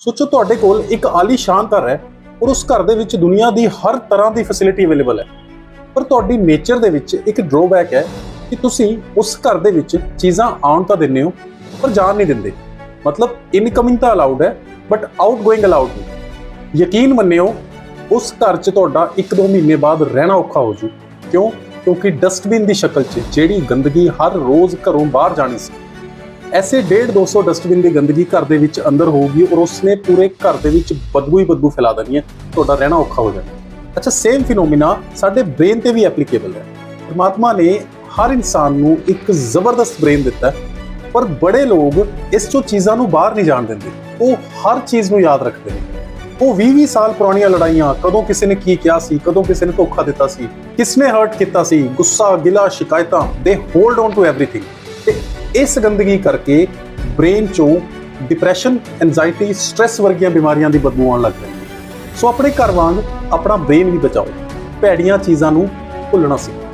ਸੋਚੋ ਤੁਹਾਡੇ ਕੋਲ ਇੱਕ ਆਲੀਸ਼ਾਨ ਘਰ ਹੈ ਔਰ ਉਸ ਘਰ ਦੇ ਵਿੱਚ ਦੁਨੀਆ ਦੀ ਹਰ ਤਰ੍ਹਾਂ ਦੀ ਫੈਸਿਲਿਟੀ ਅਵੇਲੇਬਲ ਹੈ। ਪਰ ਤੁਹਾਡੀ ਨੇਚਰ ਦੇ ਵਿੱਚ ਇੱਕ ਡਰੋਬੈਕ ਹੈ ਕਿ ਤੁਸੀਂ ਉਸ ਘਰ ਦੇ ਵਿੱਚ ਚੀਜ਼ਾਂ ਆਉਣ ਤਾਂ ਦਿੰਦੇ ਹੋ, ਪਰ ਜਾਣ ਨਹੀਂ ਦਿੰਦੇ। ਮਤਲਬ ਇਨਕਮਿੰਗ ਤਾਂ ਅਲਾਉਡ ਹੈ ਬਟ ਆਊਟਗੋਇੰਗ ਅਲਾਉਡ ਨਹੀਂ। ਯਕੀਨ ਮੰਨਿਓ, ਉਸ ਘਰ 'ਚ ਤੁਹਾਡਾ 1-2 ਮਹੀਨੇ ਬਾਅਦ ਰਹਿਣਾ ਔਖਾ ਹੋ ਜੂ। ਕਿਉਂ? ਕਿਉਂਕਿ ਡਸਟਬਿਨ ਦੀ ਸ਼ਕਲ 'ਚ ਜਿਹੜੀ ਗੰਦਗੀ ਹਰ ਰੋਜ਼ ਘਰੋਂ ਬਾਹਰ ਜਾਣੀ ਸੀ ਐਸੇ 1.5 200 ਡਸਟਬਿਨ ਦੀ ਗੰਦਗੀ ਘਰ ਦੇ ਵਿੱਚ ਅੰਦਰ ਹੋਊਗੀ ਔਰ ਉਸਨੇ ਪੂਰੇ ਘਰ ਦੇ ਵਿੱਚ ਬਦਬੂ ਹੀ ਬਦਬੂ ਫੈਲਾ ਦੇਣੀ ਹੈ। ਤੁਹਾਡਾ ਰਹਿਣਾ ਔਖਾ ਹੋ ਜਾਣਾ। ਅੱਛਾ ਸੇਮ ਫਿਨੋਮੀਨਾ ਸਾਡੇ ਬ੍ਰੇਨ ਤੇ ਵੀ ਐਪਲੀਕੇਬਲ ਹੈ। ਪਰਮਾਤਮਾ ਨੇ ਹਰ ਇਨਸਾਨ ਨੂੰ ਇੱਕ ਜ਼ਬਰਦਸਤ ਬ੍ਰੇਨ ਦਿੱਤਾ ਪਰ ਬੜੇ ਲੋਕ ਇਸ ਚੋਂ ਚੀਜ਼ਾਂ ਨੂੰ ਬਾਹਰ ਨਹੀਂ ਜਾਣ ਦਿੰਦੇ। ਉਹ ਹਰ ਚੀਜ਼ ਨੂੰ ਯਾਦ ਰੱਖਦੇ ਨੇ। ਉਹ 20-20 ਸਾਲ ਪੁਰਾਣੀਆਂ ਲੜਾਈਆਂ, ਕਦੋਂ ਕਿਸੇ ਨੇ ਕੀ ਕਿਹਾ ਸੀ, ਕਦੋਂ ਕਿਸੇ ਨੇ ਧੋਖਾ ਦਿੱਤਾ ਸੀ ਕਿਸਨੇ ਹਰਟ ਕੀਤਾ ਸੀ, ਗੁੱਸਾ, ਗਿਲਾ, ਸ਼ਿਕਾਇਤਾਂ ਦੇ ਹੋਲਡ ਔਨ ਟੂ ਐਵਰੀਥਿੰਗ ਤੇ ਇਸ ਗੰਦਗੀ ਕਰਕੇ ਬ੍ਰੇਨ ਚੋਂ ਡਿਪਰੈਸ਼ਨ ਐਂਜ਼ਾਇਟੀ ਸਟ੍ਰੈਸ ਵਰਗੀਆਂ ਬਿਮਾਰੀਆਂ ਦੀ ਬਦਬੂ ਆਉਣ ਲੱਗ ਪੈਂਦੀ ਸੋ ਆਪਣੇ ਘਰ ਵਾਂਗ ਆਪਣਾ ਬ੍ਰੇਨ ਵੀ ਬਚਾਓ। ਭੈੜੀਆਂ ਚੀਜ਼ਾਂ ਨੂੰ ਭੁੱਲਣਾ ਸਿੱਖੋ।